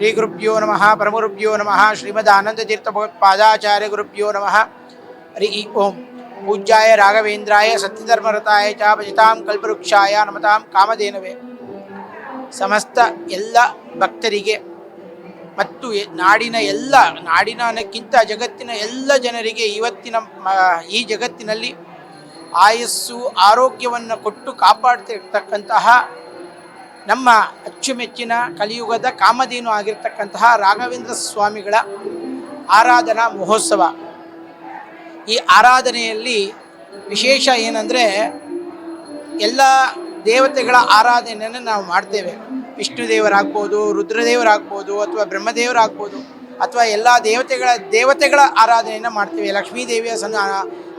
ಶ್ರೀ ಗುರುಭ್ಯೋ ನಮಃ, ಪರಮಗುರುಭ್ಯೋ ನಮಃ ಶ್ರೀಮದ್ ಆನಂದತೀರ್ಥ ಪಾದಾಚಾರ್ಯ ಗುರುಭ್ಯೋ ನಮಃ. ಹರಿ ಓಂ. ಪೂಜ್ಯಾಯ ರಾಘವೇಂದ್ರಾಯ ಸತ್ಯಧರ್ಮರತಾಯ ಚ ಭಜತಾಂ ಕಲ್ಪವೃಕ್ಷಾಯ ನಮತಾಂ ಕಾಮಧೇನವೇ. ಸಮಸ್ತ ಎಲ್ಲ ಭಕ್ತರಿಗೆ ಮತ್ತು ನಾಡಿನ ಎಲ್ಲ ನಾಡಿನ ಅನ್ನಕ್ಕಿಂತ ಜಗತ್ತಿನ ಎಲ್ಲ ಜನರಿಗೆ ಇವತ್ತಿನ ಈ ಜಗತ್ತಿನಲ್ಲಿ ಆಯಸ್ಸು, ಆರೋಗ್ಯವನ್ನು ಕೊಟ್ಟು ಕಾಪಾಡ್ತಿರ್ತಕ್ಕಂತಹ ನಮ್ಮ ಅಚ್ಚುಮೆಚ್ಚಿನ ಕಲಿಯುಗದ ಕಾಮಧೇನು ಆಗಿರ್ತಕ್ಕಂತಹ ರಾಘವೇಂದ್ರ ಸ್ವಾಮಿಗಳ ಆರಾಧನಾ ಮಹೋತ್ಸವ. ಈ ಆರಾಧನೆಯಲ್ಲಿ ವಿಶೇಷ ಏನಂದರೆ ಎಲ್ಲ ದೇವತೆಗಳ ಆರಾಧನೆಯನ್ನು ನಾವು ಮಾಡ್ತೇವೆ. ವಿಷ್ಣು ದೇವರಾಗ್ಬೋದು ರುದ್ರದೇವರಾಗ್ಬೋದು ಅಥವಾ ಬ್ರಹ್ಮದೇವರಾಗ್ಬೋದು, ಅಥವಾ ಎಲ್ಲ ದೇವತೆಗಳ ದೇವತೆಗಳ ಆರಾಧನೆಯನ್ನು ಮಾಡ್ತೇವೆ. ಲಕ್ಷ್ಮೀ ದೇವಿಯ ಸಣ್ಣ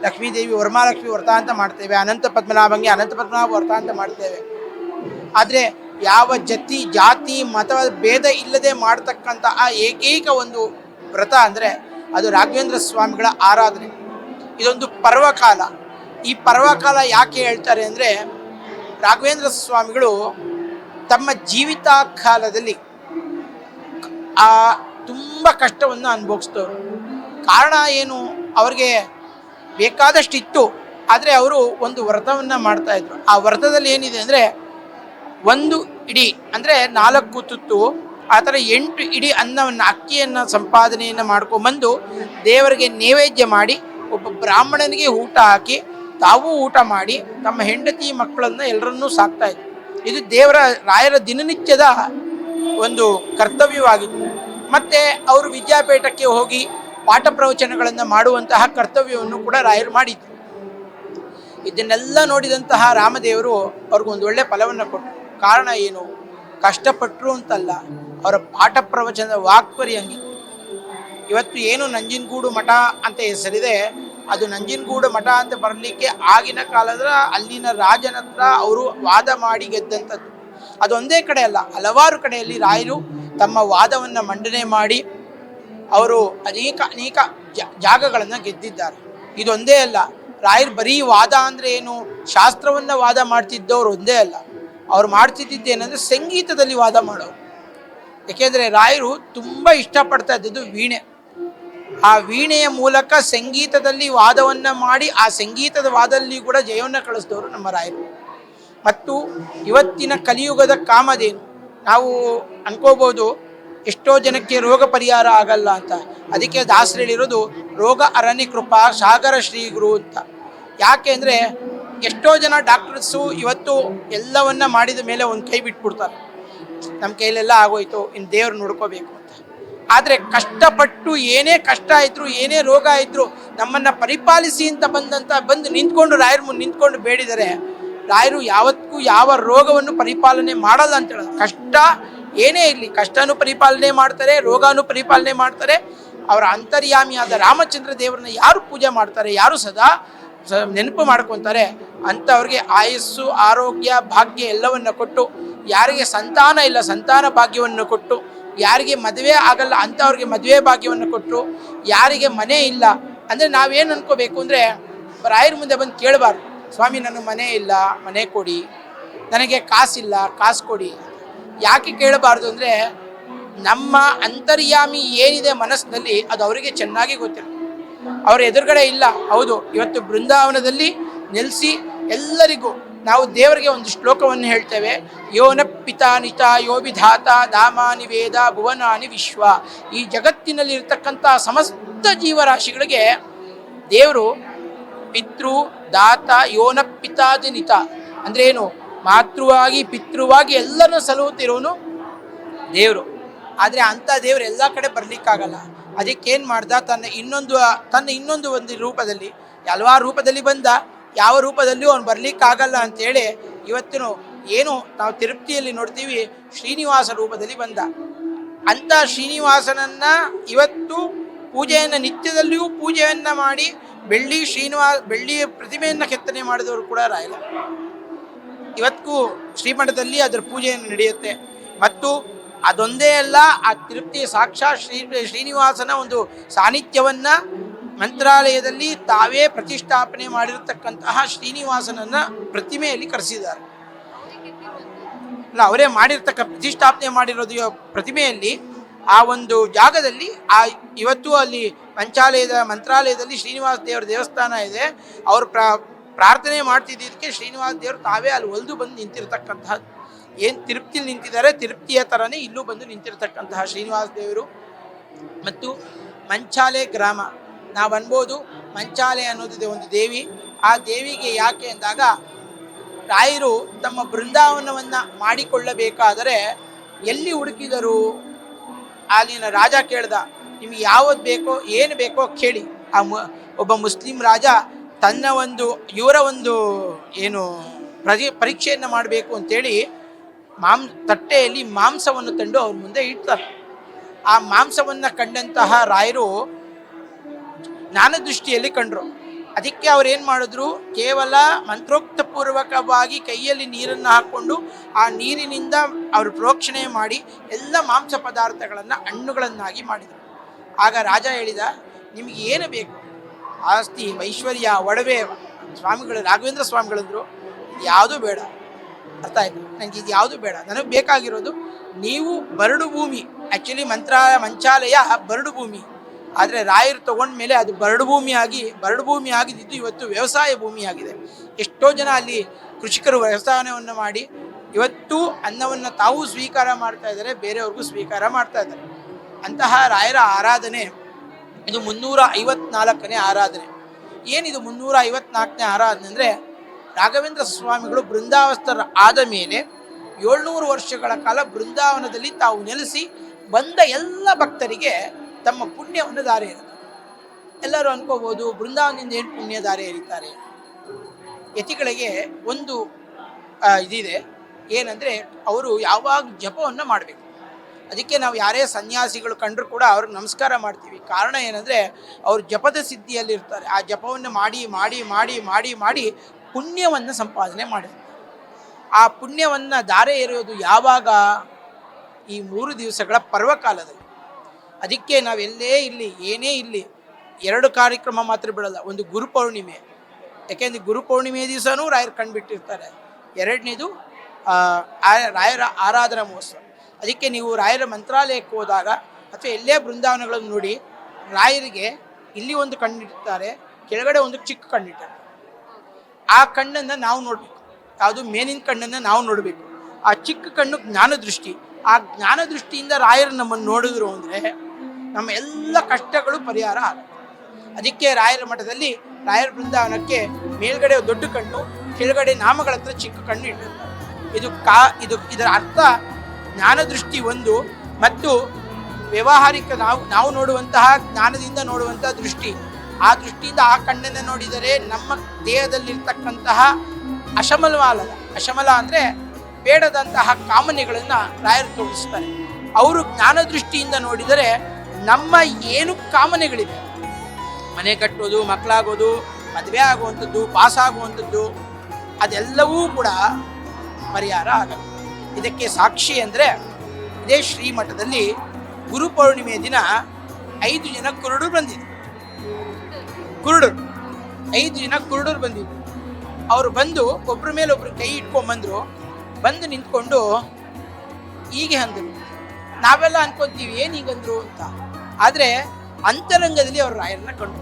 ಲಕ್ಷ್ಮೀ ದೇವಿ ವರಮಹಾಲಕ್ಷ್ಮಿ ವ್ರತ ಅಂತ ಮಾಡ್ತೇವೆ. ಅನಂತ ಪದ್ಮನಾಭಂಗೆ ಅನಂತ ಪದ್ಮನಾಭ ವ್ರತ ಅಂತ ಮಾಡ್ತೇವೆ. ಆದರೆ ಯಾವ ಜತಿ, ಜಾತಿ, ಮತ, ಭೇದ ಇಲ್ಲದೆ ಮಾಡ್ತಕ್ಕಂಥ ಆ ಏಕೈಕ ಒಂದು ವ್ರತ ಅಂದರೆ ಅದು ರಾಘವೇಂದ್ರ ಸ್ವಾಮಿಗಳ ಆರಾಧನೆ. ಇದೊಂದು ಪರ್ವಕಾಲ. ಈ ಪರ್ವಕಾಲ ಯಾಕೆ ಹೇಳ್ತಾರೆ ಅಂದರೆ ರಾಘವೇಂದ್ರ ಸ್ವಾಮಿಗಳು ತಮ್ಮ ಜೀವಿತ ಕಾಲದಲ್ಲಿ ಆ ತುಂಬ ಕಷ್ಟವನ್ನು ಅನುಭವಿಸ್ತವ್ರು ಕಾರಣ ಏನು? ಅವ್ರಿಗೆ ಬೇಕಾದಷ್ಟಿತ್ತು. ಆದರೆ ಅವರು ಒಂದು ವ್ರತವನ್ನು ಮಾಡ್ತಾಯಿದ್ರು ಆ ವ್ರತದಲ್ಲಿ ಏನಿದೆ ಅಂದರೆ ಒಂದು ಇಡಿ, ಅಂದರೆ ನಾಲ್ಕು ತುತ್ತು, ಆ ಥರ ಎಂಟು ಇಡಿ ಅನ್ನವನ್ನು, ಅಕ್ಕಿಯನ್ನು ಸಂಪಾದನೆಯನ್ನು ಮಾಡ್ಕೊಂಬಂದು ದೇವರಿಗೆ ನೈವೇದ್ಯ ಮಾಡಿ, ಒಬ್ಬ ಬ್ರಾಹ್ಮಣನಿಗೆ ಊಟ ಹಾಕಿ, ತಾವೂ ಊಟ ಮಾಡಿ, ತಮ್ಮ ಹೆಂಡತಿ ಮಕ್ಕಳನ್ನು ಎಲ್ಲರನ್ನೂ ಸಾಕ್ತಾ ಇದ್ರು. ಇದು ದೇವರ, ರಾಯರ ದಿನನಿತ್ಯದ ಒಂದು ಕರ್ತವ್ಯವಾಗಿತ್ತು. ಮತ್ತು ಅವರು ವಿದ್ಯಾಪೀಠಕ್ಕೆ ಹೋಗಿ ಪಾಠ ಪ್ರವಚನಗಳನ್ನು ಮಾಡುವಂತಹ ಕರ್ತವ್ಯವನ್ನು ಕೂಡ ರಾಯರು ಮಾಡಿದ್ರು. ಇದನ್ನೆಲ್ಲ ನೋಡಿದಂತಹ ರಾಮದೇವರು ಅವ್ರಿಗೊಂದು ಒಳ್ಳೆ ಫಲವನ್ನು ಕೊಟ್ಟರು. ಕಾರಣ ಏನು? ಕಷ್ಟಪಟ್ಟರು ಅಂತಲ್ಲ, ಅವರ ಪಾಠ ಪ್ರವಚನದ ವಾಕ್ಪರಿ ಹಂಗಿತ್ತು ಇವತ್ತು ಏನು ನಂಜನಗೂಡು ಮಠ ಅಂತ ಹೆಸರಿದೆ, ಅದು ನಂಜನಗೂಡು ಮಠ ಅಂತ ಬರಲಿಕ್ಕೆ ಆಗಿನ ಕಾಲದ ಅಲ್ಲಿನ ರಾಜನ ಹತ್ರ ಅವರು ವಾದ ಮಾಡಿ ಗೆದ್ದಂಥದ್ದು. ಅದೊಂದೇ ಕಡೆ ಅಲ್ಲ, ಹಲವಾರು ಕಡೆಯಲ್ಲಿ ರಾಯರು ತಮ್ಮ ವಾದವನ್ನು ಮಂಡನೆ ಮಾಡಿ ಅವರು ಅನೇಕ ಅನೇಕ ಜಾಗಗಳನ್ನು ಗೆದ್ದಿದ್ದಾರೆ. ಇದೊಂದೇ ಅಲ್ಲ, ರಾಯರು ಬರೀ ವಾದ ಅಂದರೆ ಏನು? ಶಾಸ್ತ್ರವನ್ನು ವಾದ ಮಾಡ್ತಿದ್ದವ್ರು ಒಂದೇ ಅಲ್ಲ. ಅವ್ರು ಮಾಡ್ತಿದ್ದಿದ್ದೇನೆಂದರೆ ಸಂಗೀತದಲ್ಲಿ ವಾದ ಮಾಡೋರು. ಏಕೆಂದರೆ ರಾಯರು ತುಂಬ ಇಷ್ಟಪಡ್ತಾ ಇದ್ದದ್ದು ವೀಣೆ. ಆ ವೀಣೆಯ ಮೂಲಕ ಸಂಗೀತದಲ್ಲಿ ವಾದವನ್ನು ಮಾಡಿ ಆ ಸಂಗೀತದ ವಾದಲ್ಲಿ ಕೂಡ ಜಯವನ್ನು ಕಳಿಸಿದವರು ನಮ್ಮ ರಾಯರು. ಮತ್ತು ಇವತ್ತಿನ ಕಲಿಯುಗದ ಕಾಮದೇನು ನಾವು ಅನ್ಕೋಬೋದು ಎಷ್ಟೋ ಜನಕ್ಕೆ ರೋಗ ಪರಿಹಾರ ಆಗಲ್ಲ ಅಂತ. ಅದಕ್ಕೆ ದಾಸರು ಹೇಳಿರೋದು ರೋಗ ಅರಣ್ಯ ಕೃಪಾ ಸಾಗರ ಶ್ರೀ ಗುರು ಅಂತ. ಯಾಕೆ ಅಂದರೆ ಎಷ್ಟೋ ಜನ ಡಾಕ್ಟರ್ಸು ಇವತ್ತು ಎಲ್ಲವನ್ನ ಮಾಡಿದ ಮೇಲೆ ಒಂದು ಕೈ ಬಿಟ್ಬಿಡ್ತಾರೆ. ನಮ್ಮ ಕೈಲೆಲ್ಲ ಆಗೋಯ್ತು ಇನ್ನು ದೇವ್ರು ನೋಡ್ಕೋಬೇಕು ಅಂತ. ಆದರೆ ಕಷ್ಟಪಟ್ಟು ಏನೇ ಕಷ್ಟ ಇದ್ರು ಏನೇ ರೋಗ ಇದ್ರು ನಮ್ಮನ್ನು ಪರಿಪಾಲಿಸಿ ಅಂತ ಬಂದಂತ, ಬಂದು ನಿಂತ್ಕೊಂಡು ರಾಯರ ಮುಂದೆ ನಿಂತ್ಕೊಂಡು ಬೇಡಿದರೆ, ರಾಯರು ಯಾವತ್ತೂ ಯಾವ ರೋಗವನ್ನು ಪರಿಪಾಲನೆ ಮಾಡಲ್ಲ ಅಂತ ಹೇಳೋದು. ಕಷ್ಟ ಏನೇ ಇರಲಿ, ಕಷ್ಟನೂ ಪರಿಪಾಲನೆ ಮಾಡ್ತಾರೆ, ರೋಗನೂ ಪರಿಪಾಲನೆ ಮಾಡ್ತಾರೆ. ಅವರ ಅಂತರ್ಯಾಮಿಯಾದ ರಾಮಚಂದ್ರ ದೇವರನ್ನ ಯಾರು ಪೂಜೆ ಮಾಡ್ತಾರೆ, ಯಾರು ಸದಾ ನೆನಪು ಮಾಡ್ಕೊತಾರೆ ಅಂಥವ್ರಿಗೆ ಆಯಸ್ಸು, ಆರೋಗ್ಯ, ಭಾಗ್ಯ ಎಲ್ಲವನ್ನು ಕೊಟ್ಟು, ಯಾರಿಗೆ ಸಂತಾನ ಇಲ್ಲ, ಸಂತಾನ ಭಾಗ್ಯವನ್ನು ಕೊಟ್ಟು, ಯಾರಿಗೆ ಮದುವೆ ಆಗಲ್ಲ ಅಂಥವ್ರಿಗೆ ಮದುವೆ ಭಾಗ್ಯವನ್ನು ಕೊಟ್ಟು, ಯಾರಿಗೆ ಮನೆ ಇಲ್ಲ ಅಂದರೆ ನಾವೇನು ಅನ್ಕೋಬೇಕು ಅಂದರೆ ರಾಯರ ಮುಂದೆ ಬಂದು ಕೇಳಬಾರ್ದು. ಸ್ವಾಮಿ, ನನಗೆ ಮನೆ ಇಲ್ಲ, ಮನೆ ಕೊಡಿ. ನನಗೆ ಕಾಸಿಲ್ಲ ಕಾಸು ಕೊಡಿ. ಯಾಕೆ ಕೇಳಬಾರ್ದು ಅಂದರೆ, ನಮ್ಮ ಅಂತರ್ಯಾಮಿ ಏನಿದೆ ಮನಸ್ಸಿನಲ್ಲಿ ಅದು ಅವರಿಗೆ ಚೆನ್ನಾಗಿ ಗೊತ್ತಿರುತ್ತೆ. ಅವ್ರ ಎದುರುಗಡೆ ಇಲ್ಲ. ಹೌದು, ಇವತ್ತು ಬೃಂದಾವನದಲ್ಲಿ ನೆಲೆಸಿ ಎಲ್ಲರಿಗೂ ನಾವು ದೇವರಿಗೆ ಒಂದು ಶ್ಲೋಕವನ್ನು ಹೇಳ್ತೇವೆ. ಯೋನ ಪಿತಾ ನಿತ ಯೋ ವಿಧಾತ ಧಾಮಾನಿ ವೇದ ಭುವನಾನಿ ವಿಶ್ವ. ಈ ಜಗತ್ತಿನಲ್ಲಿ ಇರತಕ್ಕಂಥ ಸಮಸ್ತ ಜೀವರಾಶಿಗಳಿಗೆ ದೇವರು ಪಿತೃ, ದಾತ, ಯೋನ ಪಿತಾದಿ ನಿತ. ಅಂದ್ರೆ ಏನು? ಮಾತೃವಾಗಿ, ಪಿತೃವಾಗಿ ಎಲ್ಲರನ್ನು ಸಲಹುತ್ತಿರೋನು ದೇವರು. ಆದರೆ ಅಂಥ ದೇವರು ಎಲ್ಲ ಕಡೆ ಬರಲಿಕ್ಕಾಗಲ್ಲ. ಅದಕ್ಕೇನು ಮಾಡ್ದ? ತನ್ನ ಇನ್ನೊಂದು ತನ್ನ ಇನ್ನೊಂದು ಒಂದು ರೂಪದಲ್ಲಿ, ಹಲವಾರು ರೂಪದಲ್ಲಿ ಬಂದ. ಯಾವ ರೂಪದಲ್ಲಿಯೂ ಅವನು ಬರಲಿಕ್ಕಾಗಲ್ಲ ಅಂತೇಳಿ ಇವತ್ತಿನ ಏನು ನಾವು ತಿರುಪ್ತಿಯಲ್ಲಿ ನೋಡ್ತೀವಿ, ಶ್ರೀನಿವಾಸ ರೂಪದಲ್ಲಿ ಬಂದ. ಅಂಥ ಶ್ರೀನಿವಾಸನನ್ನ ಇವತ್ತು ಪೂಜೆಯನ್ನು, ನಿತ್ಯದಲ್ಲಿಯೂ ಪೂಜೆಯನ್ನು ಮಾಡಿ ಬೆಳ್ಳಿ ಶ್ರೀನಿವಾಸ ಬೆಳ್ಳಿಯ ಪ್ರತಿಮೆಯನ್ನು ಕೆತ್ತನೆ ಮಾಡಿದವರು ಕೂಡ ರಾಯಲ ಇವತ್ತಿಗೂ ಶ್ರೀಮಠದಲ್ಲಿ ಅದರ ಪೂಜೆಯನ್ನು ನಡೆಯುತ್ತೆ. ಮತ್ತು ಅದೊಂದೇ ಅಲ್ಲ, ಆ ತಿರುಪ್ತಿಯ ಸಾಕ್ಷಾತ್ ಶ್ರೀ, ಶ್ರೀನಿವಾಸನ ಒಂದು ಸಾನ್ನಿಧ್ಯವನ್ನ ಮಂತ್ರಾಲಯದಲ್ಲಿ ತಾವೇ ಪ್ರತಿಷ್ಠಾಪನೆ ಮಾಡಿರತಕ್ಕಂತಹ ಶ್ರೀನಿವಾಸನನ್ನ ಪ್ರತಿಮೆಯಲ್ಲಿ ಕರೆಸಿದ್ದಾರೆ. ಅಲ್ಲ ಅವರೇ ಮಾಡಿರ್ತಕ್ಕ ಪ್ರತಿಷ್ಠಾಪನೆ ಮಾಡಿರೋದು ಪ್ರತಿಮೆಯಲ್ಲಿ ಆ ಒಂದು ಜಾಗದಲ್ಲಿ ಆ ಇವತ್ತು ಅಲ್ಲಿ ಪಂಚಾಲಯದ ಮಂತ್ರಾಲಯದಲ್ಲಿ ಶ್ರೀನಿವಾಸ ದೇವರ ದೇವಸ್ಥಾನ ಇದೆ. ಅವರು ಪ್ರಾ ಪ್ರಾರ್ಥನೆ ಮಾಡ್ತಿದ್ದಕ್ಕೆ ಶ್ರೀನಿವಾಸ ದೇವರು ತಾವೇ ಅಲ್ಲಿ ಒಲಿದು ಬಂದು ನಿಂತಿರ್ತಕ್ಕಂತಹ ಏನು ತಿರುಪ್ತಿಲಿ ನಿಂತಿದ್ದಾರೆ? ತಿರುಪ್ತಿಯ ಥರನೇ ಇಲ್ಲೂ ಬಂದು ನಿಂತಿರ್ತಕ್ಕಂತಹ ಶ್ರೀನಿವಾಸ ದೇವರು. ಮತ್ತು ಮಂಚಾಲೆ ಗ್ರಾಮ. ನಾವು ಅನ್ಬೋದು ಮಂಚಾಲೆ ಅನ್ನೋದಿದೆ ಒಂದು ದೇವಿ. ಆ ದೇವಿಗೆ ಯಾಕೆ ಅಂದಾಗ ರಾಯರು ತಮ್ಮ ಬೃಂದಾವನವನ್ನು ಮಾಡಿಕೊಳ್ಳಬೇಕಾದರೆ ಎಲ್ಲಿ ಹುಡುಕಿದರು? ಅಲ್ಲಿನ ರಾಜ ಕೇಳ್ದ, ನಿಮಗೆ ಯಾವ್ದು ಬೇಕೋ, ಏನು ಬೇಕೋ ಕೇಳಿ. ಆ ಮು, ಒಬ್ಬ ಮುಸ್ಲಿಂ ರಾಜ ತನ್ನ ಒಂದು, ಇವರ ಒಂದು ಏನು ಪ್ರಜೆ ಪರೀಕ್ಷೆಯನ್ನು ಮಾಡಬೇಕು ಅಂತೇಳಿ ಮಾಂ, ತಟ್ಟೆಯಲ್ಲಿ ಮಾಂಸವನ್ನು ತಂದು ಅವ್ರ ಮುಂದೆ ಇಡ್ತಾರೆ. ಆ ಮಾಂಸವನ್ನು ಕಂಡಂತಹ ರಾಯರು ಜ್ಞಾನದೃಷ್ಟಿಯಲ್ಲಿ ಕಂಡ್ರು. ಅದಕ್ಕೆ ಅವ್ರು ಏನು ಮಾಡಿದ್ರು? ಕೇವಲ ಮಂತ್ರೋಕ್ತಪೂರ್ವಕವಾಗಿ ಕೈಯಲ್ಲಿ ನೀರನ್ನು ಹಾಕ್ಕೊಂಡು ಆ ನೀರಿನಿಂದ ಅವರು ಪ್ರೋಕ್ಷಣೆ ಮಾಡಿ ಎಲ್ಲ ಮಾಂಸ ಪದಾರ್ಥಗಳನ್ನು ಹಣ್ಣುಗಳನ್ನಾಗಿ ಮಾಡಿದರು. ಆಗ ರಾಜ ಹೇಳಿದ, ನಿಮಗೆ ಏನು ಬೇಕು? ಆಸ್ತಿ, ಐಶ್ವರ್ಯ, ಒಡವೆ. ಸ್ವಾಮಿಗಳು, ರಾಘವೇಂದ್ರ ಸ್ವಾಮಿಗಳಂದರು ಯಾವುದೂ ಬೇಡ. ಅರ್ಥ ಆಯ್ತು. ನನಗೆ ಇದು ಯಾವುದು ಬೇಡ. ನನಗೆ ಬೇಕಾಗಿರೋದು ನೀವು ಬರಡು ಭೂಮಿ. ಆ್ಯಕ್ಚುಲಿ ಮಂತ್ರ ಮಂಚಾಲಯ, ಬರಡು ಭೂಮಿ. ಆದರೆ ರಾಯರು ತಗೊಂಡ ಮೇಲೆ ಅದು ಬರಡು ಭೂಮಿಯಾಗಿ, ಬರಡು ಭೂಮಿ ಆಗಿದ್ದು ಇವತ್ತು ವ್ಯವಸಾಯ ಭೂಮಿಯಾಗಿದೆ. ಎಷ್ಟೋ ಜನ ಅಲ್ಲಿ ಕೃಷಿಕರು ವ್ಯವಸಾಯವನ್ನು ಮಾಡಿ, ಇವತ್ತು ಅನ್ನವನ್ನು ತಾವು ಸ್ವೀಕಾರ ಮಾಡ್ತಾ ಇದ್ದಾರೆ, ಬೇರೆಯವ್ರಿಗೂ ಸ್ವೀಕಾರ ಮಾಡ್ತಾ ಇದ್ದಾರೆ. ಅಂತಹ ರಾಯರ ಆರಾಧನೆ, ಇದು ಮುನ್ನೂರ ಐವತ್ನಾಲ್ಕನೇ ಆರಾಧನೆ. ಏನಿದು ಮುನ್ನೂರ ಐವತ್ನಾಲ್ಕನೇ ಆರಾಧನೆ ಅಂದರೆ, ರಾಘವೇಂದ್ರ ಸ್ವಾಮಿಗಳು ಬೃಂದಾವಸ್ಥರ ಆದ ಮೇಲೆ ಏಳ್ನೂರು ವರ್ಷಗಳ ಕಾಲ ಬೃಂದಾವನದಲ್ಲಿ ತಾವು ನೆಲೆಸಿ ಬಂದ ಎಲ್ಲ ಭಕ್ತರಿಗೆ ತಮ್ಮ ಪುಣ್ಯವನ್ನು ದಾರಿ ಇರುತ್ತೆ ಎಲ್ಲರೂ ಅನ್ಕೋಬೋದು ಬೃಂದಾವನದಿಂದ ಏನು ಪುಣ್ಯ ದಾರಿ ಎರಿತಾರೆ ಯತಿಗಳಿಗೆ ಒಂದು ಇದಿದೆ. ಏನಂದರೆ ಅವರು ಯಾವಾಗ ಜಪವನ್ನು ಮಾಡಬೇಕು. ಅದಕ್ಕೆ ನಾವು ಯಾರೇ ಸನ್ಯಾಸಿಗಳು ಕಂಡರೂ ಕೂಡ ಅವ್ರಿಗೆ ನಮಸ್ಕಾರ ಮಾಡ್ತೀವಿ. ಕಾರಣ ಏನಂದರೆ ಅವರು ಜಪದ ಸಿದ್ಧಿಯಲ್ಲಿ ಇರ್ತಾರೆ. ಆ ಜಪವನ್ನು ಮಾಡಿ ಮಾಡಿ ಮಾಡಿ ಮಾಡಿ ಮಾಡಿ ಪುಣ್ಯವನ್ನು ಸಂಪಾದನೆ ಮಾಡಿರ್ತಾರೆ ಆ ಪುಣ್ಯವನ್ನು ದಾರೆ ಎರೆಯೋದು ಯಾವಾಗ? ಈ ಮೂರು ದಿವಸಗಳ ಪರ್ವಕಾಲದಲ್ಲಿ. ಅದಕ್ಕೆ ನಾವೆಲ್ಲೇ ಇಲ್ಲಿ, ಏನೇ ಇಲ್ಲಿ, ಎರಡು ಕಾರ್ಯಕ್ರಮ ಮಾತ್ರ ಬಿಡಲ್ಲ, ಒಂದು ಗುರುಪೌರ್ಣಿಮೆ ಯಾಕೆಂದರೆ ಗುರುಪೌರ್ಣಿಮೆ ದಿವಸನೂ ರಾಯರು ಕಂಡುಬಿಟ್ಟಿರ್ತಾರೆ. ಎರಡನೇದು ರಾಯರ ಆರಾಧನಾ ಮಹೋತ್ಸವ. ಅದಕ್ಕೆ ನೀವು ರಾಯರ ಮಂತ್ರಾಲಯಕ್ಕೆ ಹೋದಾಗ ಅಥವಾ ಎಲ್ಲೇ ಬೃಂದಾವನಗಳನ್ನು ನೋಡಿ, ರಾಯರಿಗೆ ಇಲ್ಲಿ ಒಂದು ಕಣ್ಣಿಡ್ತಾರೆ ಕೆಳಗಡೆ ಒಂದು ಚಿಕ್ಕ ಕಣ್ಣಿಟ್ಟಾರೆ ಆ ಕಣ್ಣನ್ನು ನಾವು ನೋಡಬೇಕು. ಯಾವುದು ಮೇನಿನ ಕಣ್ಣನ್ನು ನಾವು ನೋಡಬೇಕು. ಆ ಚಿಕ್ಕ ಕಣ್ಣು ಜ್ಞಾನ ದೃಷ್ಟಿ ಆ ಜ್ಞಾನ ದೃಷ್ಟಿಯಿಂದ ರಾಯರು ನಮ್ಮನ್ನು ನೋಡಿದ್ರು ಅಂದರೆ ನಮ್ಮ ಎಲ್ಲ ಕಷ್ಟಗಳು ಪರಿಹಾರ ಆಗುತ್ತೆ ಅದಕ್ಕೆ ರಾಯರ ಮಠದಲ್ಲಿ ರಾಯರ ಬೃಂದಾವನಕ್ಕೆ ಮೇಲ್ಗಡೆ ದೊಡ್ಡ ಕಣ್ಣು, ಕೆಳಗಡೆ ನಾಮಗಳ ಹತ್ರ ಚಿಕ್ಕ ಕಣ್ಣು ಇಟ್ಟಿರ್ತಾರೆ ಇದು ಕಾ, ಇದು ಇದರ ಅರ್ಥ ಜ್ಞಾನದೃಷ್ಟಿ ಒಂದು ಮತ್ತು ವ್ಯಾವಹಾರಿಕ ನಾವು ನಾವು ನೋಡುವಂತಹ ಜ್ಞಾನದಿಂದ ನೋಡುವಂತಹ ದೃಷ್ಟಿ. ಆ ದೃಷ್ಟಿಯಿಂದ ಆ ಕಣ್ಣನ್ನು ನೋಡಿದರೆ ನಮ್ಮ ದೇಹದಲ್ಲಿರ್ತಕ್ಕಂತಹ ಅಶಮಲವಾಲದ, ಅಶಮಲ ಅಂದರೆ ಬೇಡದಂತಹ ಕಾಮನೆಗಳನ್ನು ರಾಯರು ತೋರಿಸ್ತಾರೆ. ಅವರು ಜ್ಞಾನದೃಷ್ಟಿಯಿಂದ ನೋಡಿದರೆ ನಮ್ಮ ಏನು ಕಾಮನೆಗಳಿವೆ? ಮನೆ ಕಟ್ಟೋದು, ಮಕ್ಕಳಾಗೋದು, ಮದುವೆ ಆಗುವಂಥದ್ದು, ಪಾಸ್ ಆಗುವಂಥದ್ದು, ಅದೆಲ್ಲವೂ ಕೂಡ ಪರಿಹಾರ ಆಗಲ್ಲ. ಇದಕ್ಕೆ ಸಾಕ್ಷಿ ಅಂದರೆ ಇದೇ ಶ್ರೀಮಠದಲ್ಲಿ ಗುರು ಪೌರ್ಣಿಮೆ ದಿನ ಐದು ಜನ ಕುರುಡರು ಬಂದಿದ್ರು. ಕುರುಡರು, ಐದು ಜನ ಕುರುಡರು ಬಂದಿದ್ರು. ಅವರು ಬಂದು ಒಬ್ಬರ ಮೇಲೆ ಒಬ್ರು ಕೈ ಇಟ್ಕೊಂಬಂದರು. ಬಂದು ನಿಂತ್ಕೊಂಡು ಹೀಗೆ ಅಂದರು. ನಾವೆಲ್ಲ ಅನ್ಕೊಂತೀವಿ, ಏನು ಹೀಗಂದ್ರು ಅಂತ. ಆದರೆ ಅಂತರಂಗದಲ್ಲಿ ಅವರು ರಾಯರನ್ನ ಕಂಡು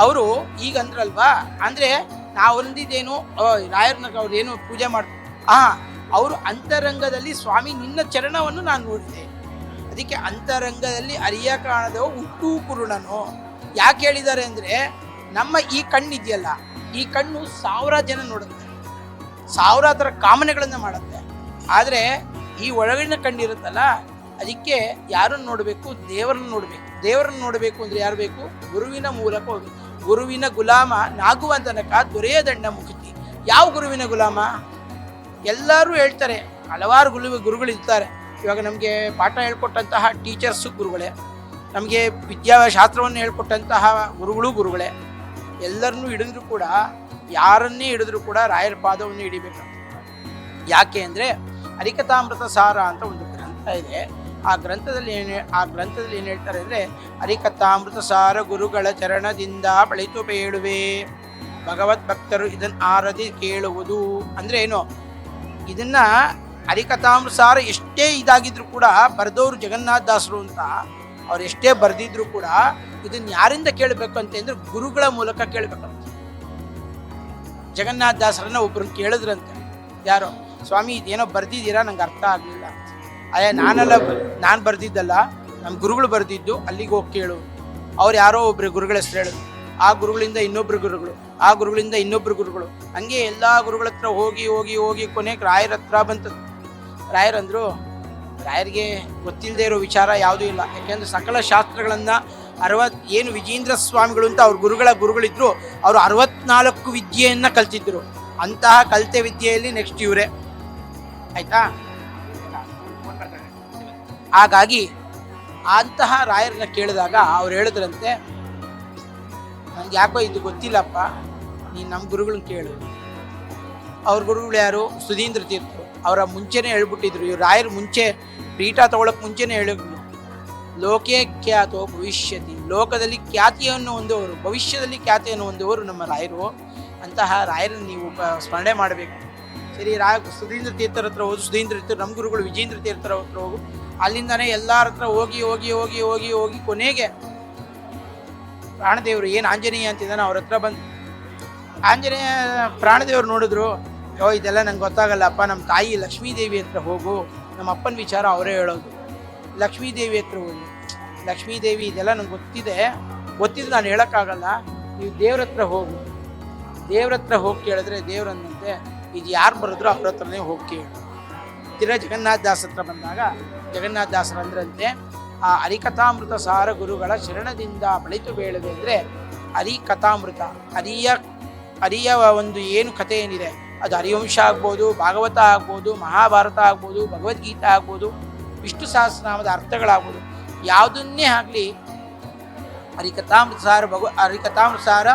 ಅವರು ಈಗ ಅಂದ್ರಲ್ವಾ? ಅಂದರೆ ನಾವು ಅಂದಿದ್ದೇನು ರಾಯರನ್ನ ಅವ್ರು ಏನು ಪೂಜೆ ಮಾಡ್ತಾರೆ ಆ, ಅವರು ಅಂತರಂಗದಲ್ಲಿ ಸ್ವಾಮಿ ನಿನ್ನ ಚರಣವನ್ನು ನಾನು ನೋಡಿದೆ. ಅದಕ್ಕೆ ಅಂತರಂಗದಲ್ಲಿ ಅರಿಯ ಕಾಣದವ, ಹುಟ್ಟು ಕುರುಣನು. ಯಾಕೆ ಹೇಳಿದ್ದಾರೆ ಅಂದರೆ, ನಮ್ಮ ಈ ಕಣ್ಣಿದೆಯಲ್ಲ ಈ ಕಣ್ಣು ಸಾವಿರ ಜನ ನೋಡುತ್ತೆ. ಸಾವಿರ ಥರ ಕಾಮನೆಗಳನ್ನು ಮಾಡುತ್ತೆ. ಆದರೆ ಈ ಒಳಗಿನ ಕಣ್ಣಿರುತ್ತಲ್ಲ ಅದಕ್ಕೆ ಯಾರನ್ನು ನೋಡಬೇಕು? ದೇವರನ್ನು ನೋಡಬೇಕು. ದೇವರನ್ನು ನೋಡಬೇಕು ಅಂದರೆ ಯಾರು ಬೇಕು? ಗುರುವಿನ ಮೂಲಕ ಗುರುವಿನ ಗುಲಾಮ ನಾಗುವ ತನಕ ದೊರೆಯದಂಡ ಮುಕ್ತಿ ಯಾವ ಗುರುವಿನ ಗುಲಾಮ? ಎಲ್ಲರೂ ಹೇಳ್ತಾರೆ. ಹಲವಾರು ಗುರು ಗುರುಗಳು ಇರ್ತಾರೆ ಇವಾಗ ನಮಗೆ ಪಾಠ ಹೇಳ್ಕೊಟ್ಟಂತಹ ಟೀಚರ್ಸು ಗುರುಗಳೇ. ನಮಗೆ ವಿದ್ಯಾಶಾಸ್ತ್ರವನ್ನು ಹೇಳ್ಕೊಟ್ಟಂತಹ ಗುರುಗಳು ಗುರುಗಳೇ. ಎಲ್ಲರನ್ನೂ ಹಿಡಿದ್ರು ಕೂಡ ಯಾರನ್ನೇ ಹಿಡಿದ್ರು ಕೂಡ ರಾಯರ ಪಾದವನ್ನು ಹಿಡಿಬೇಕು ಯಾಕೆ ಅಂದರೆ ಅರಿಕತಾಮೃತ ಸಾರ ಅಂತ ಒಂದು ಗ್ರಂಥ ಇದೆ. ಆ ಗ್ರಂಥದಲ್ಲಿ ಏನು ಆ ಗ್ರಂಥದಲ್ಲಿ ಏನು ಹೇಳ್ತಾರೆ ಅಂದರೆ ಹರಿಕಥಾಮೃತ ಸಾರ ಗುರುಗಳ ಚರಣದಿಂದ ಬಳಿತು ಬೇಡುವೆ. ಭಗವತ್ ಭಕ್ತರು ಇದನ್ನು ಆರದಿ ಕೇಳುವುದು. ಅಂದರೆ ಏನು? ಇದನ್ನ ಸಾರ ಎಷ್ಟೇ ಇದಾಗಿದ್ರು ಕೂಡ ಬರೆದವರು ಜಗನ್ನಾಥ ದಾಸರು ಅಂತ ಅವ್ರು ಎಷ್ಟೇ ಬರೆದಿದ್ರು ಕೂಡ ಇದನ್ನು ಯಾರಿಂದ ಕೇಳಬೇಕು ಅಂತಂದ್ರೆ ಗುರುಗಳ ಮೂಲಕ ಕೇಳಬೇಕಂತ. ಜಗನ್ನಾಥ ದಾಸರನ್ನ ಒಬ್ರನ್ನ ಕೇಳಿದ್ರಂತೆ. ಯಾರೋ? ಸ್ವಾಮಿ, ಇದೇನೋ ಬರ್ದಿದ್ದೀರಾ? ನಂಗೆ ಅರ್ಥ ಆಗಲಿಲ್ಲ. ಅಯ್ಯ, ನಾನೆಲ್ಲ ನಾನು ಬರೆದಿದ್ದಲ್ಲ ನಮ್ಮ ಗುರುಗಳು ಬರೆದಿದ್ದು, ಅಲ್ಲಿಗೆ ಹೋಗಿ ಕೇಳು. ಅವ್ರು ಯಾರೋ ಒಬ್ಬರು ಗುರುಗಳ ಹೆಸರು ಹೇಳು. ಆ ಗುರುಗಳಿಂದ ಇನ್ನೊಬ್ರು ಗುರುಗಳು, ಆ ಗುರುಗಳಿಂದ ಇನ್ನೊಬ್ರು ಗುರುಗಳು. ಹಂಗೆ ಎಲ್ಲ ಗುರುಗಳ ಹತ್ರ ಹೋಗಿ ಹೋಗಿ ಹೋಗಿ ಕೊನೆಗೆ ರಾಯರ ಹತ್ರ ಬಂತು ರಾಯರಂದರು ರಾಯರಿಗೆ ಗೊತ್ತಿಲ್ಲದೆ ಇರೋ ವಿಚಾರ ಯಾವುದೂ ಇಲ್ಲ. ಯಾಕೆಂದರೆ ಸಕಲ ಶಾಸ್ತ್ರಗಳನ್ನು ಅರವತ್, ಏನು ವಿಜೇಂದ್ರ ಸ್ವಾಮಿಗಳು ಅಂತ ಅವ್ರ ಗುರುಗಳ ಗುರುಗಳಿದ್ರು, ಅವರು ಅರವತ್ನಾಲ್ಕು ವಿದ್ಯೆಯನ್ನು ಕಲ್ತಿದ್ದರು ಅಂತಹ ಕಲಿತೆ ವಿದ್ಯೆಯಲ್ಲಿ ನೆಕ್ಸ್ಟ್ ಇವರೇ. ಆಯ್ತಾ? ಹಾಗಾಗಿ ಅಂತಹ ರಾಯರನ್ನ ಕೇಳಿದಾಗ ಅವ್ರು ಹೇಳಿದ್ರಂತೆ ನನಗೆ ಯಾಕೋ ಇದು ಗೊತ್ತಿಲ್ಲಪ್ಪ, ನೀನು ನಮ್ಮ ಗುರುಗಳನ್ನ ಕೇಳು. ಅವ್ರ ಗುರುಗಳು ಯಾರು? ಸುಧೀಂದ್ರ ತೀರ್ಥರು. ಅವರ ಮುಂಚೆನೇ ಹೇಳ್ಬಿಟ್ಟಿದ್ರು. ಇವ್ರು ರಾಯರ ಮುಂಚೆ ಪೀಠ ತಗೊಳಕ್ಕೆ ಮುಂಚೆನೇ ಹೇಳಿದ್ರು. ಲೋಕೇ ಖ್ಯಾತೋ ಭವಿಷ್ಯತಿ. ಲೋಕದಲ್ಲಿ ಖ್ಯಾತಿಯನ್ನು ಹೊಂದುವವರು, ಭವಿಷ್ಯದಲ್ಲಿ ಖ್ಯಾತಿಯನ್ನು ಹೊಂದುವವರು ನಮ್ಮ ರಾಯರು. ಅಂತಹ ರಾಯರನ್ನು ನೀವು ಸ್ಮರಣೆ ಮಾಡಬೇಕು. ಸರಿ ರಾಯ ಸುಧೀಂದ್ರ ತೀರ್ಥರ ಹತ್ರ ಹೋದು ಸುಧೀಂದ್ರ ತೀರ್ಥರು ನಮ್ಮ ಗುರುಗಳು ವಿಜೇಂದ್ರ ತೀರ್ಥರ ಹತ್ರ ಹೋಗು. ಅಲ್ಲಿಂದನೇ ಎಲ್ಲರ ಹತ್ರ ಹೋಗಿ ಹೋಗಿ ಹೋಗಿ ಹೋಗಿ ಹೋಗಿ ಕೊನೆಗೆ ಪ್ರಾಣದೇವರು ಏನು ಆಂಜನೇಯ ಅಂತಿದ್ದಾನೆ ಅವ್ರ ಹತ್ರ ಬಂದು ಆಂಜನೇಯ ಪ್ರಾಣದೇವರು ನೋಡಿದ್ರು, ಯೋ, ಇದೆಲ್ಲ ನಂಗೆ ಗೊತ್ತಾಗಲ್ಲಪ್ಪ ನಮ್ಮ ತಾಯಿ ಲಕ್ಷ್ಮೀದೇವಿ ಹತ್ರ ಹೋಗು ನಮ್ಮ ಅಪ್ಪನ ವಿಚಾರ ಅವರೇ ಹೇಳೋದು. ಲಕ್ಷ್ಮೀದೇವಿ ಹತ್ರ ಹೋಗಿ. ಲಕ್ಷ್ಮೀದೇವಿ, ಇದೆಲ್ಲ ನಂಗೆ ಗೊತ್ತಿದೆ ಗೊತ್ತಿದ್ದು ನಾನು ಹೇಳೋಕ್ಕಾಗಲ್ಲ, ನೀವು ದೇವ್ರ ಹತ್ರ ಹೋಗು. ದೇವ್ರ ಹತ್ರ ಹೋಗಿ ಕೇಳಿದ್ರೆ ದೇವ್ರನ್ನಂತೆ ಇದು ಯಾರು ಬರೆದ್ರು ಅವ್ರ ಹತ್ರನೇ ಹೋಗಿ ಕೇಳು. ತಿರ ಜಗನ್ನಾಥ ದಾಸ ಹತ್ರ ಬಂದಾಗ, ಜಗನ್ನಾಥ ದಾಸರಂದ್ರಂತೆ ಆ ಹರಿಕಥಾಮೃತ ಸಾರ ಗುರುಗಳ ಶರಣದಿಂದ ಬಳಿತು ಬೇಳದೆ ಅಂದರೆ ಹರಿಕಥಾಮೃತ ಹರಿಯ ಹರಿಯ ಒಂದು ಏನು ಕಥೆ ಏನಿದೆ? ಅದು ಹರಿವಂಶ ಆಗ್ಬೋದು, ಭಾಗವತ ಆಗ್ಬೋದು, ಮಹಾಭಾರತ ಆಗ್ಬೋದು, ಭಗವದ್ಗೀತೆ ಆಗ್ಬೋದು, ವಿಷ್ಣು ಸಹಸ್ರನಾಮದ ಅರ್ಥಗಳಾಗ್ಬೋದು. ಯಾವುದನ್ನೇ ಆಗಲಿ ಹರಿಕಥಾಮೃತ ಸಾರ, ಭಗವ ಹರಿಕಥಾಮೃತ ಸಾರ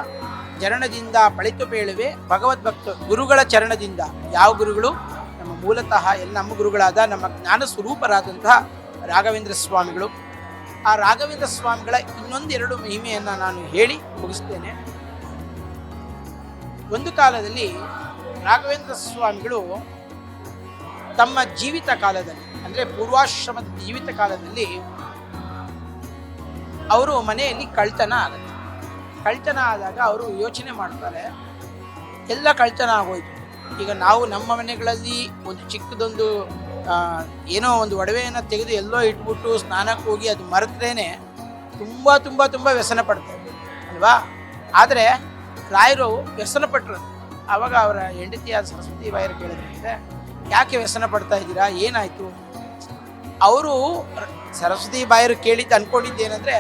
ಚರಣದಿಂದ ಬಳಿತು ಬೇಳುವೆ ಭಗವದ್ಭಕ್ತ ಗುರುಗಳ ಚರಣದಿಂದ. ಯಾವ ಗುರುಗಳು? ನಮ್ಮ ಮೂಲತಃ ಎಲ್ಲ ನಮ್ಮ ಗುರುಗಳಾದ ನಮ್ಮ ಜ್ಞಾನ ಸ್ವರೂಪರಾದಂತಹ ರಾಘವೇಂದ್ರ ಸ್ವಾಮಿಗಳು. ಆ ರಾಘವೇಂದ್ರ ಸ್ವಾಮಿಗಳ ಇನ್ನೊಂದೆರಡು ಮಹಿಮೆಯನ್ನು ನಾನು ಹೇಳಿ ಮುಗಿಸ್ತೇನೆ. ಒಂದು ಕಾಲದಲ್ಲಿ ರಾಘವೇಂದ್ರ ಸ್ವಾಮಿಗಳು ತಮ್ಮ ಜೀವಿತ ಕಾಲದಲ್ಲಿ, ಅಂದರೆ ಪೂರ್ವಾಶ್ರಮದ ಜೀವಿತ ಕಾಲದಲ್ಲಿ ಅವರು ಮನೆಯಲ್ಲಿ ಕಳ್ತನ ಆಗುತ್ತೆ. ಕಳ್ತನ ಆದಾಗ ಅವರು ಯೋಚನೆ ಮಾಡ್ತಾರೆ, ಎಲ್ಲ ಕಳ್ತನ ಆಗೋಯ್ತು. ಈಗ ನಾವು ನಮ್ಮ ಮನೆಗಳಲ್ಲಿ ಒಂದು ಚಿಕ್ಕದೊಂದು ಏನೋ ಒಂದು ಒಡವೆಯನ್ನು ತೆಗೆದು ಎಲ್ಲೋ ಇಟ್ಬಿಟ್ಟು ಸ್ನಾನಕ್ಕೆ ಹೋಗಿ ಅದು ಮರೆತ್ರೇನೆ ತುಂಬ ತುಂಬ ತುಂಬ ವ್ಯಸನ ಪಡ್ತಾರೆ ಅಲ್ವಾ? ಆದರೆ ರಾಯರು ವ್ಯಸನ ಪಟ್ಟರು ಆವಾಗ ಅವರ ಹೆಂಡತಿಯಾದ ಸರಸ್ವತಿ ಬಾಯರು ಕೇಳಿದ್ರಂತೆ ಯಾಕೆ ವ್ಯಸನ ಪಡ್ತಾ ಇದ್ದೀರಾ? ಏನಾಯಿತು? ಅವರು ಸರಸ್ವತಿ ಬಾಯರು ಕೇಳಿದ್ದು ಅಂದ್ಕೊಂಡಿದ್ದೇನೆಂದರೆ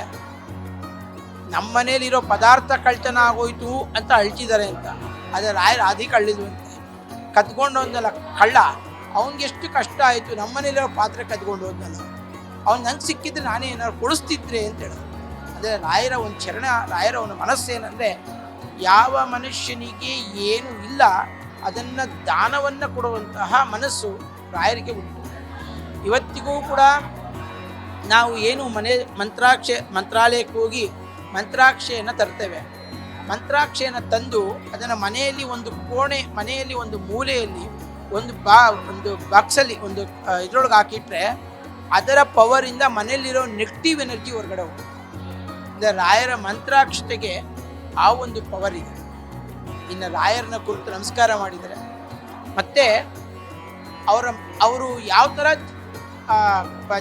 ನಮ್ಮ ಮನೇಲಿರೋ ಪದಾರ್ಥ ಕಳ್ತನ ಆಗೋಯ್ತು ಅಂತ ಅಳ್ತಿದ್ದಾರೆ ಅಂತ. ಆದರೆ ರಾಯರು ಅದಕ್ಕೆ ಅಳ್ಳಿದ್ವಂತೆ ಕದ್ಕೊಂಡು ಹೋದ್ನಲ್ಲ ಕಳ್ಳ ಅವನಿಗೆಷ್ಟು ಕಷ್ಟ ಆಯಿತು ನಮ್ಮನೇಲಿರೋ ಪಾತ್ರೆ ಕದ್ಕೊಂಡು ಹೋದ್ನಲ್ಲ. ಅವ್ನು ನಂಗೆ ಸಿಕ್ಕಿದ್ರೆ ನಾನೇ ಏನಾದ್ರು ಕೊಡಿಸ್ತಿದ್ರೆ ಅಂತ ಹೇಳಿದ್ರು ಅಂದರೆ ರಾಯರ ಒಂದು ಚರಣ ರಾಯರ ಒಂದು ಮನಸ್ಸೇನೆಂದರೆ ಯಾವ ಮನುಷ್ಯನಿಗೆ ಏನು ಇಲ್ಲ, ಅದನ್ನು ದಾನವನ್ನು ಕೊಡುವಂತಹ ಮನಸ್ಸು ರಾಯರಿಗೆ ಉಂಟು. ಇವತ್ತಿಗೂ ಕೂಡ ನಾವು ಏನು ಮನೆ ಮಂತ್ರಾಕ್ಷೆ, ಮಂತ್ರಾಲಯಕ್ಕೆ ಹೋಗಿ ಮಂತ್ರಾಕ್ಷೆಯನ್ನು ತರ್ತೇವೆ. ಮಂತ್ರಾಕ್ಷೆಯನ್ನು ತಂದು ಅದನ್ನು ಮನೆಯಲ್ಲಿ ಒಂದು ಕೋಣೆ, ಮನೆಯಲ್ಲಿ ಒಂದು ಮೂಲೆಯಲ್ಲಿ ಒಂದು ಬಾ, ಒಂದು ಬಾಕ್ಸಲ್ಲಿ ಒಂದು ಇದ್ರೊಳಗೆ ಹಾಕಿಟ್ರೆ ಅದರ ಪವರಿಂದ ಮನೆಯಲ್ಲಿರೋ ನೆಗೆಟಿವ್ ಎನರ್ಜಿ ಹೊರಗಡೆ ಹೋಗುತ್ತೆ. ರಾಯರ ಮಂತ್ರಾಕ್ಷತೆಗೆ ಆ ಒಂದು ಪವರ್ ಇದೆ. ಇನ್ನು ರಾಯರನ್ನ ಕುರಿತು ನಮಸ್ಕಾರ ಮಾಡಿದರೆ, ಮತ್ತೆ ಅವರ, ಅವರು ಯಾವ ಥರ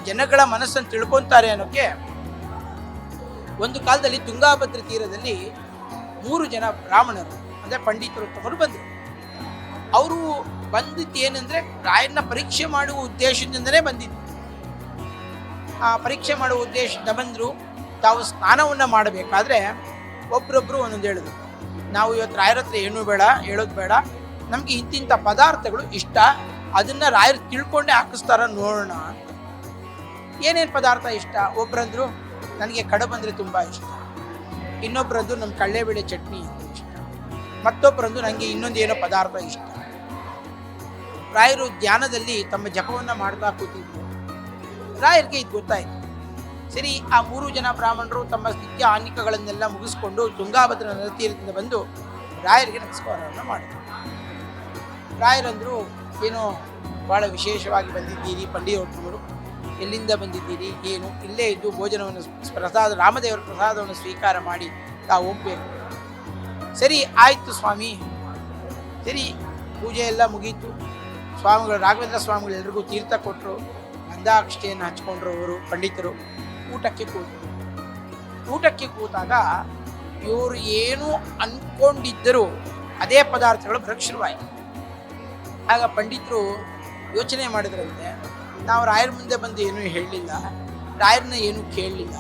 ಜನಗಳ ಮನಸ್ಸನ್ನು ತಿಳ್ಕೊತಾರೆ ಅನ್ನೋಕ್ಕೆ ಒಂದು ಕಾಲದಲ್ಲಿ ತುಂಗಾಭದ್ರ ತೀರದಲ್ಲಿ ಮೂರು ಜನ ಬ್ರಾಹ್ಮಣರು, ಅಂದರೆ ಪಂಡಿತರು ಬಂದರು. ಅವರು ಬಂದಿದ್ದು ಏನಂದರೆ ರಾಯನ್ನ ಪರೀಕ್ಷೆ ಮಾಡುವ ಉದ್ದೇಶದಿಂದಲೇ ಬಂದಿದ್ದು. ಆ ಪರೀಕ್ಷೆ ಮಾಡುವ ಉದ್ದೇಶದಿಂದ ಬಂದರು. ತಾವು ಸ್ನಾನವನ್ನು ಮಾಡಬೇಕಾದ್ರೆ ಒಬ್ರೊಬ್ಬರು ಒಂದೊಂದು ಹೇಳಿದ್ರು. ನಾವು ಇವತ್ತು ರಾಯರ ಹತ್ರ ಏನೂ ಬೇಡ, ಹೇಳೋದು ಬೇಡ. ನಮಗೆ ಇಂತಿಂಥ ಪದಾರ್ಥಗಳು ಇಷ್ಟ. ಅದನ್ನು ರಾಯರು ತಿಳ್ಕೊಂಡೇ ಹಾಕಿಸ್ತಾರ ನೋಡೋಣ ಏನೇನು ಪದಾರ್ಥ ಇಷ್ಟ? ಒಬ್ಬರಂದ್ರು ನನಗೆ ಕಡುಬು ಅಂದರೆ ತುಂಬ ಇಷ್ಟ. ಇನ್ನೊಬ್ರಂದು ನಮ್ಮ ಕಳ್ಳೆಬೇಳೆ ಚಟ್ನಿ ಇಷ್ಟ ಮತ್ತೊಬ್ಬರಂದು ನನಗೆ ಇನ್ನೊಂದು ಏನೋ ಪದಾರ್ಥ ಇಷ್ಟ. ರಾಯರು ಧ್ಯಾನದಲ್ಲಿ ತಮ್ಮ ಜಪವನ್ನು ಮಾಡ್ತಾ ಕೂತಿದ್ರು. ರಾಯರಿಗೆ ಇದು ಗೊತ್ತಾಯಿತು. ಸರಿ, ಆ ಮೂರು ಜನ ಬ್ರಾಹ್ಮಣರು ತಮ್ಮ ನಿತ್ಯ ಆನಿಕಗಳನ್ನೆಲ್ಲ ಮುಗಿಸ್ಕೊಂಡು ತುಂಗಾಭದ್ರ ನದತೀರದಿಂದ ಬಂದು ರಾಯರಿಗೆ ನಮಸ್ಕಾರವನ್ನು ಮಾಡಿದರು. ರಾಯರಂದರು, ಏನೋ ಭಾಳ ವಿಶೇಷವಾಗಿ ಬಂದಿದ್ದೀರಿ ಪಂಡಿತರು ಎಲ್ಲಿಂದ ಬಂದಿದ್ದೀರಿ? ಏನು? ಇಲ್ಲೇ ಇದ್ದು ಭೋಜನವನ್ನು ಪ್ರಸಾದ, ರಾಮದೇವರ ಪ್ರಸಾದವನ್ನು ಸ್ವೀಕಾರ ಮಾಡಿ ತಾವು ಹೋಗ್ಬೇಕು. ಸರಿ, ಆಯಿತು ಸ್ವಾಮಿ. ಸರಿ, ಪೂಜೆ ಎಲ್ಲ ಮುಗೀತು. ಸ್ವಾಮಿಗಳು, ರಾಘವೇಂದ್ರ ಸ್ವಾಮಿಗಳು ಎಲ್ರಿಗೂ ತೀರ್ಥ ಕೊಟ್ಟರು ಗಂಧಾಕ್ಷತೆಯನ್ನು ಹಚ್ಕೊಂಡ್ರು ಅವರು, ಪಂಡಿತರು. ಊಟಕ್ಕೆ ಕೂತು. ಊಟಕ್ಕೆ ಕೂತಾಗ ಇವರು ಏನು ಅನ್ಕೊಂಡಿದ್ದರು ಅದೇ ಪದಾರ್ಥಗಳು ಬರಕ್ಕೆ ಆಗ ಪಂಡಿತರು ಯೋಚನೆ ಮಾಡಿದ್ರಂತೆ ನಾವು ರಾಯರ ಮುಂದೆ ಬಂದು ಏನೂ ಹೇಳಲಿಲ್ಲ, ರಾಯರನ್ನ ಏನೂ ಕೇಳಲಿಲ್ಲ.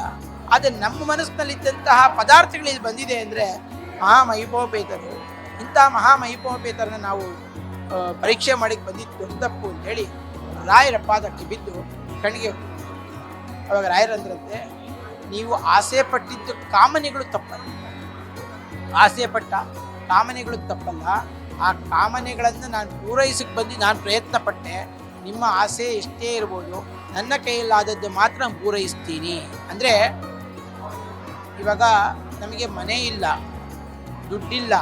ಆದರೆ ನಮ್ಮ ಮನಸ್ಸಿನಲ್ಲಿದ್ದಂತಹ ಪದಾರ್ಥಗಳು ಇಲ್ಲಿ ಬಂದಿದೆ ಅಂದರೆ ಮಹಾಮಹಿಪೋಪೇತರು. ಇಂಥ ಮಹಾಮಹಿಪೋಪೇತರನ್ನ ನಾವು ಪರೀಕ್ಷೆ ಮಾಡಿಕ್ಕೆ ಬಂದಿದ್ದು ದೊಡ್ಡ ತಪ್ಪು ಅಂತ ಹೇಳಿ ರಾಯರ ಪಾದಕ್ಕೆ ಬಿದ್ದು ಕಣ್ಣಿಗೆ ಅವಾಗ ರಾಯರಂದ್ರಂತೆ ನೀವು ಆಸೆ ಪಟ್ಟಿದ್ದು ಕಾಮನೆಗಳು ತಪ್ಪಲ್ಲ. ಆಸೆ ಪಟ್ಟ ಕಾಮನೆಗಳು ತಪ್ಪಲ್ಲ. ಆ ಕಾಮನೆಗಳನ್ನು ನಾನು ಪೂರೈಸಕ್ಕೆ ಬಂದು ನಾನು ಪ್ರಯತ್ನ ಪಟ್ಟೆ ನಿಮ್ಮ ಆಸೆ ಎಷ್ಟೇ ಇರ್ಬೋದು, ನನ್ನ ಕೈಯಲ್ಲಾದದ್ದು ಮಾತ್ರ ಪೂರೈಸ್ತೀನಿ. ಅಂದರೆ, ಇವಾಗ ನಮಗೆ ಮನೆ ಇಲ್ಲ, ದುಡ್ಡಿಲ್ಲ,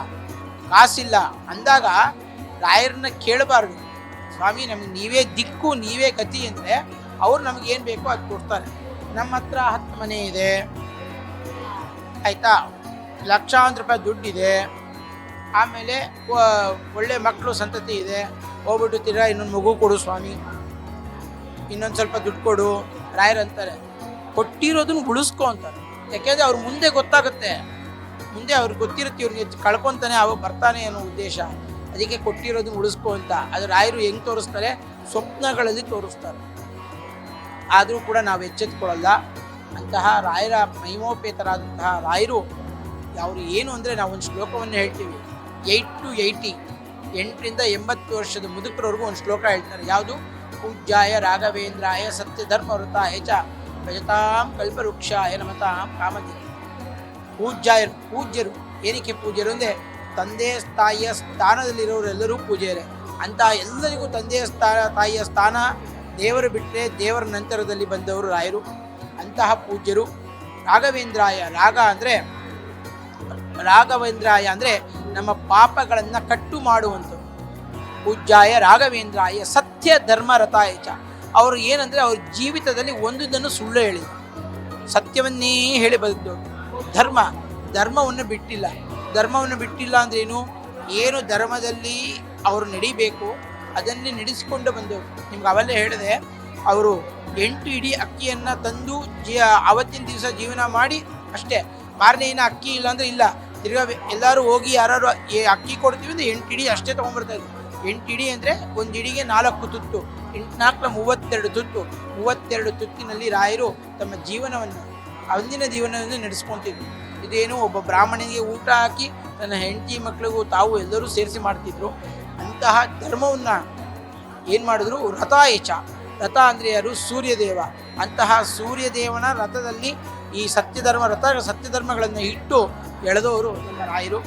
ಕಾಸಿಲ್ಲ ಅಂದಾಗ ರಾಯರನ್ನ ಕೇಳಬಾರ್ದು. ಸ್ವಾಮಿ, ನಮಗೆ ನೀವೇ ದಿಕ್ಕು, ನೀವೇ ಗತಿ ಅಂದರೆ ಅವ್ರು ನಮಗೇನು ಬೇಕೋ ಅದು ಕೊಡ್ತಾರೆ. ನಮ್ಮ ಹತ್ರ ಹತ್ತು ಮನೆ ಇದೆ, ಆಯಿತಾ? ಲಕ್ಷಾಂತರ ರೂಪಾಯಿ ದುಡ್ಡಿದೆ. ಆಮೇಲೆ ಒಳ್ಳೆ ಮಕ್ಕಳು ಸಂತತಿ ಇದೆ. ಹೋಗ್ಬಿಟ್ಟು ಇನ್ನೊಂದು ಮಗು ಕೊಡು ಸ್ವಾಮಿ. ಇನ್ನೊಂದು ಸ್ವಲ್ಪ ದುಡ್ಡು ಕೊಡು. ರಾಯರ್ ಅಂತಾರೆ. ಕೊಟ್ಟಿರೋದನ್ನ ಉಳಿಸ್ಕೊ ಅಂತಾರೆ. ಯಾಕೆಂದರೆ ಅವ್ರ ಮುಂದೆ ಗೊತ್ತಾಗುತ್ತೆ. ಮುಂದೆ ಅವ್ರಿಗೆ ಗೊತ್ತಿರುತ್ತೆ, ಇವ್ರಿಗೆ ಕಳ್ಕೊತಾನೆ ಅವಾಗ ಬರ್ತಾನೆ ಅನ್ನೋ ಉದ್ದೇಶ. ಅದಕ್ಕೆ ಕೊಟ್ಟಿರೋದನ್ನ ಉಳಿಸ್ಕೊ ಅಂತ. ಅದು ರಾಯರು ಹೆಂಗೆ ತೋರಿಸ್ತಾರೆ? ಸ್ವಪ್ನಗಳಲ್ಲಿ ತೋರಿಸ್ತಾರೆ. ಆದರೂ ಕೂಡ ನಾವು ಎಚ್ಚೆತ್ಕೊಳ್ಳಲ್ಲ. ಅಂತಹ ರಾಯರ ಮೈಮೋಪೇತರಾದಂತಹ ರಾಯರು ಅವರು ಏನು ಅಂದರೆ ನಾವು ಒಂದು ಶ್ಲೋಕವನ್ನು ಹೇಳ್ತೀವಿ. ಏಯ್ಟ್ ಟು ಏಯ್ಟಿ, ಎಂಟರಿಂದ ಎಂಬತ್ತು ವರ್ಷದ ಮುದುಕರವರೆಗೂ ಒಂದು ಶ್ಲೋಕ ಹೇಳ್ತಾರೆ. ಯಾವುದು? ಪೂಜ್ಯಾಯ ರಾಘವೇಂದ್ರಾಯ ಸತ್ಯಧರ್ಮ ವೃತಾಯ ಚ ಭಜತಾಂ ಕಲ್ಪವೃಕ್ಷಾಯ ನಮತಾಂ ಕಾಮಧಿ ಪೂಜ್ಯಾಯರು ಪೂಜ್ಯರು, ಏನಕ್ಕೆ ಪೂಜ್ಯರು ಅಂದರೆ ತಂದೆ ತಾಯಿಯ ಸ್ಥಾನದಲ್ಲಿರೋರೆಲ್ಲರೂ ಪೂಜ್ಯರೇ. ಅಂತಹ ಎಲ್ಲರಿಗೂ ತಂದೆಯ ಸ್ಥಾನ ತಾಯಿಯ ಸ್ಥಾನ ದೇವರು ಬಿಟ್ಟರೆ ದೇವರ ನಂತರದಲ್ಲಿ ಬಂದವರು ರಾಯರು. ಅಂತಹ ಪೂಜ್ಯರು ರಾಘವೇಂದ್ರಾಯ. ರಾಗ ಅಂದರೆ ರಾಘವೇಂದ್ರಾಯ ಅಂದರೆ ನಮ್ಮ ಪಾಪಗಳನ್ನು ಕಟ್ಟು ಮಾಡುವಂಥವ್ರು. ಪೂಜ್ಯಾಯ ರಾಘವೇಂದ್ರಾಯ ಸತ್ಯ ಧರ್ಮ ರಥಾಯ ಚ ಅವರು ಏನಂದರೆ ಅವ್ರ ಜೀವಿತದಲ್ಲಿ ಒಂದುದನ್ನು ಸುಳ್ಳು ಹೇಳಿದರು. ಸತ್ಯವನ್ನೇ ಹೇಳಿ ಬದುಕು ಧರ್ಮ, ಧರ್ಮವನ್ನು ಬಿಟ್ಟಿಲ್ಲ. ಧರ್ಮವನ್ನು ಬಿಟ್ಟಿಲ್ಲ ಅಂದ್ರೇನು ಏನು? ಧರ್ಮದಲ್ಲಿ ಅವರು ನಡಿಬೇಕು, ಅದನ್ನೇ ನಡೆಸಿಕೊಂಡು ಬಂದು ನಿಮ್ಗೆ ಅವಲ್ಲೇ ಹೇಳಿದೆ ಅವರು ಎಂಟು ಇಡೀ ಅಕ್ಕಿಯನ್ನು ತಂದು ಜೀ, ಅವತ್ತಿನ ದಿವಸ ಜೀವನ ಮಾಡಿ ಅಷ್ಟೇ. ಮಾರನೇ ಅಕ್ಕಿ ಇಲ್ಲ ಅಂದರೆ ಇಲ್ಲ. ತಿರ್ಗಾ ಎಲ್ಲರೂ ಹೋಗಿ ಯಾರು ಅಕ್ಕಿ ಕೊಡ್ತೀವಿ ಅಂದರೆ ಎಂಟು ಇಡಿ ಅಷ್ಟೇ ತೊಗೊಂಡ್ಬರ್ತಾ ಎಂಟು ಇಡಿ ಅಂದರೆ ಒಂದು ಇಡಿಗೆ ನಾಲ್ಕು ತುತ್ತು, ಎಂಟು ನಾಲ್ಕು ಮೂವತ್ತೆರಡು ತುತ್ತು. ಮೂವತ್ತೆರಡು ತುತ್ತಿನಲ್ಲಿ ರಾಯರು ತಮ್ಮ ಜೀವನವನ್ನು, ಅಂದಿನ ಜೀವನವನ್ನು ನಡೆಸ್ಕೊತಿದ್ರು. ಇದೇನು ಒಬ್ಬ ಬ್ರಾಹ್ಮಣನಿಗೆ ಊಟ ಹಾಕಿ ತನ್ನ ಹೆಂಡತಿ ಮಕ್ಕಳಿಗೂ ತಾವು ಎಲ್ಲರೂ ಸೇರಿಸಿ ಮಾಡ್ತಿದ್ರು. ಅಂತಹ ಧರ್ಮವನ್ನು ಏನು ಮಾಡಿದ್ರು? ರಥಾಯಚ. ರಥ ಅಂದರೆ ಯಾರು? ಸೂರ್ಯದೇವ. ಅಂತಹ ಸೂರ್ಯದೇವನ ರಥದಲ್ಲಿ ಈ ಸತ್ಯಧರ್ಮ ರಥ ಸತ್ಯಧರ್ಮಗಳನ್ನು ಇಟ್ಟು ಎಳೆದವರು ನಮ್ಮ ರಾಯರು.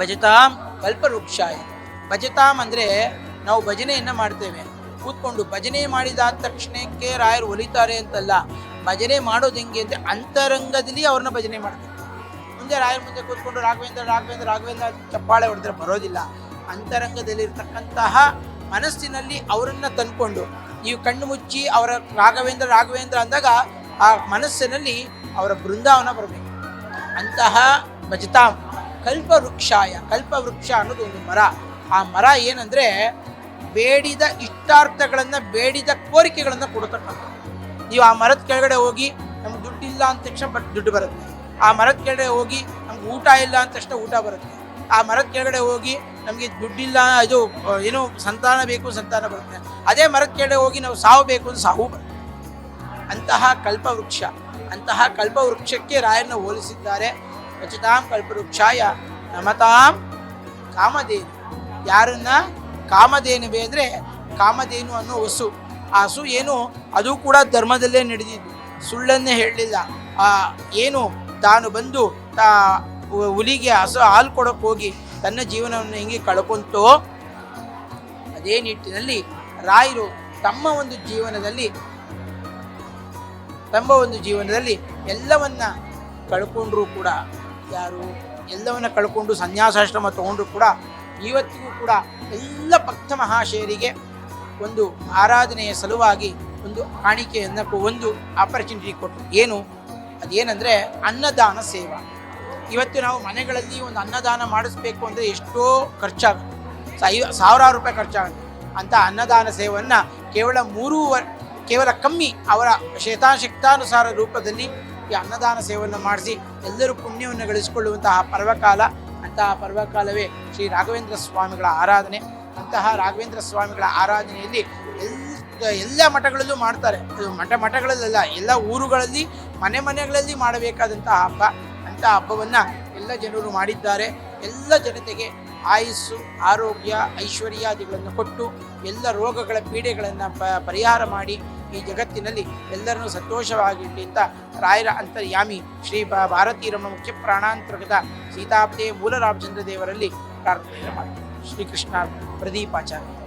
ಭಜತಾಂ ಕಲ್ಪವೃಕ್ಷಾಯ. ಭಜತಾಂ ಅಂದರೆ ನಾವು ಭಜನೆಯನ್ನು ಮಾಡ್ತೇವೆ. ಕೂತ್ಕೊಂಡು ಭಜನೆ ಮಾಡಿದಾದ ತಕ್ಷಣಕ್ಕೆ ರಾಯರು ಒಲಿತಾರೆ ಅಂತಲ್ಲ, ಭಜನೆ ಮಾಡೋದು ಹೆಂಗೆ ಅಂದರೆ ಅಂತರಂಗದಲ್ಲಿ ಅವ್ರನ್ನ ಭಜನೆ ಮಾಡ್ತಾರೆ. ಮುಂದೆ ರಾಯರ ಮುಂದೆ ಕೂತ್ಕೊಂಡು ರಾಘವೇಂದ್ರ ರಾಘವೇಂದ್ರ ರಾಘವೇಂದ್ರ ಚಪ್ಪಾಳೆ ಹೊಡೆದ್ರೆ ಬರೋದಿಲ್ಲ. ಅಂತರಂಗದಲ್ಲಿರ್ತಕ್ಕಂತಹ ಮನಸ್ಸಿನಲ್ಲಿ ಅವರನ್ನು ತಂದ್ಕೊಂಡು, ನೀವು ಕಣ್ಣು ಮುಚ್ಚಿ ಅವರ ರಾಘವೇಂದ್ರ ರಾಘವೇಂದ್ರ ಅಂದಾಗ ಆ ಮನಸ್ಸಿನಲ್ಲಿ ಅವರ ಬೃಂದಾವನ ಬರಬೇಕು. ಅಂತಹ ಭಜತಾಂ ಕಲ್ಪವೃಕ್ಷಾಯ, ಕಲ್ಪವೃಕ್ಷ ಅನ್ನೋದು ಒಂದು ಮರ. ಆ ಮರ ಏನಂದರೆ ಬೇಡಿದ ಇಷ್ಟಾರ್ಥಗಳನ್ನು, ಬೇಡಿದ ಕೋರಿಕೆಗಳನ್ನು ಕೊಡತಕ್ಕಂಥ ನೀವು ಆ ಮರದ ಕೆಳಗಡೆ ಹೋಗಿ ನಮ್ಗೆ ದುಡ್ಡಿಲ್ಲ ಅಂದ ತಕ್ಷಣ ಬಟ್ ದುಡ್ಡು ಬರುತ್ತೆ. ಆ ಮರದ ಕೆಳಗಡೆ ಹೋಗಿ ನಮ್ಗೆ ಊಟ ಇಲ್ಲ ಅಂದ ತಕ್ಷಣ ಊಟ ಬರುತ್ತೆ. ಆ ಮರದ ಕೆಳಗಡೆ ಹೋಗಿ ನಮಗೆ ದುಡ್ಡಿಲ್ಲ ಇದು ಏನು ಸಂತಾನ ಬೇಕು, ಸಂತಾನ ಬರುತ್ತೆ. ಅದೇ ಮರದ ಕೆಳಗಡೆ ಹೋಗಿ ನಾವು ಸಾವು ಬೇಕು ಅಂದ್ರೆ ಸಾವು ಬರುತ್ತೆ. ಅಂತಹ ಕಲ್ಪವೃಕ್ಷ, ಅಂತಹ ಕಲ್ಪವೃಕ್ಷಕ್ಕೆ ರಾಯರನ್ನು ಹೋಲಿಸಿದ್ದಾರೆ. ರಚಿತಾಂ ಕಲ್ಪವೃಕ್ಷಾಯ ನಮತಾಂ ಕಾಮಧೇನು. ಯಾರನ್ನ? ಕಾಮಧೇನುವೆ ಅಂದರೆ ಕಾಮಧೇನು ಅನ್ನೋ ಹಸು. ಆ ಹಸು ಏನು? ಅದು ಕೂಡ ಧರ್ಮದಲ್ಲೇ ನಡೆದಿದ್ದು. ಸುಳ್ಳನ್ನೇ ಹೇಳಲಿಲ್ಲ. ಆ ಏನು? ತಾನು ಬಂದು ತಾ ಹುಲಿಗೆ ಹಸು ಹಾಲು ಕೊಡೋಕೆ ಹೋಗಿ ತನ್ನ ಜೀವನವನ್ನು ಹೆಂಗೆ ಕಳ್ಕೊಂತೋ, ಅದೇ ನಿಟ್ಟಿನಲ್ಲಿ ರಾಯರು ತಮ್ಮ ಒಂದು ಜೀವನದಲ್ಲಿ ತಮ್ಮ ಒಂದು ಜೀವನದಲ್ಲಿ ಎಲ್ಲವನ್ನ ಕಳ್ಕೊಂಡ್ರೂ ಕೂಡ, ಯಾರು ಎಲ್ಲವನ್ನ ಕಳ್ಕೊಂಡು ಸನ್ಯಾಸಾಶ್ರಮ ತಗೊಂಡ್ರು ಕೂಡ ಇವತ್ತಿಗೂ ಕೂಡ ಎಲ್ಲ ಭಕ್ತ ಮಹಾಶಯರಿಗೆ ಒಂದು ಆರಾಧನೆಯ ಸಲುವಾಗಿ ಒಂದು ಕಾಣಿಕೆಯನ್ನು ಒಂದು ಆಪರ್ಚುನಿಟಿ ಕೊಟ್ಟು ಏನು? ಅದೇನೆಂದರೆ ಅನ್ನದಾನ ಸೇವಾ. ಇವತ್ತು ನಾವು ಮನೆಗಳಲ್ಲಿ ಒಂದು ಅನ್ನದಾನ ಮಾಡಿಸ್ಬೇಕು ಅಂದರೆ ಎಷ್ಟೋ ಖರ್ಚಾಗುತ್ತೆ. ಸಾವಿರಾರು ರೂಪಾಯಿ ಖರ್ಚಾಗುತ್ತೆ. ಅಂತ ಅನ್ನದಾನ ಸೇವೆಯನ್ನು ಕೇವಲ ಮೂರು ವರ್ ಕೇವಲ ಕಮ್ಮಿ ಅವರ ಶೇತಾಶಕ್ತಾನುಸಾರ ರೂಪದಲ್ಲಿ ಈ ಅನ್ನದಾನ ಸೇವೆಯನ್ನು ಮಾಡಿಸಿ ಎಲ್ಲರೂ ಪುಣ್ಯವನ್ನು ಗಳಿಸಿಕೊಳ್ಳುವಂತಹ ಪರ್ವಕಾಲ, ಅಂತಹ ಪರ್ವಕಾಲವೇ ಶ್ರೀ ರಾಘವೇಂದ್ರ ಸ್ವಾಮಿಗಳ ಆರಾಧನೆ. ಅಂತಹ ರಾಘವೇಂದ್ರ ಸ್ವಾಮಿಗಳ ಆರಾಧನೆಯಲ್ಲಿ ಎಲ್ಲ ಮಠಗಳಲ್ಲೂ ಮಾಡ್ತಾರೆ. ಮಠ ಮಠಗಳಲ್ಲೆಲ್ಲ, ಎಲ್ಲ ಊರುಗಳಲ್ಲಿ, ಮನೆ ಮನೆಗಳಲ್ಲಿ ಮಾಡಬೇಕಾದಂತಹ ಹಬ್ಬ. ಅಂತಹ ಹಬ್ಬವನ್ನು ಎಲ್ಲ ಜನರು ಮಾಡಿದ್ದಾರೆ. ಎಲ್ಲ ಜನತೆಗೆ ಆಯುಸ್ಸು, ಆರೋಗ್ಯ, ಐಶ್ವರ್ಯಾದಿಗಳನ್ನು ಕೊಟ್ಟು ಎಲ್ಲ ರೋಗಗಳ ಪೀಡೆಗಳನ್ನು ಪರಿಹಾರ ಮಾಡಿ ಈ ಜಗತ್ತಿನಲ್ಲಿ ಎಲ್ಲರನ್ನೂ ಸಂತೋಷವಾಗಿರಲಿ ಅಂತ ರಾಯರ ಅಂತರ್ಯಾಮಿ ಶ್ರೀ ಬ ಭಾರತೀರಮ ಮುಖ್ಯ ಪ್ರಾಣಾಂತರ್ಗತ ಸೀತಾಪತಿ ಮೂಲ ರಾಮಚಂದ್ರ ದೇವರಲ್ಲಿ ಪ್ರಾರ್ಥನೆ ಮಾಡ್ತೀನಿ ಶ್ರೀಕೃಷ್ಣ ಪ್ರದೀಪಾಚಾರ್ಯ.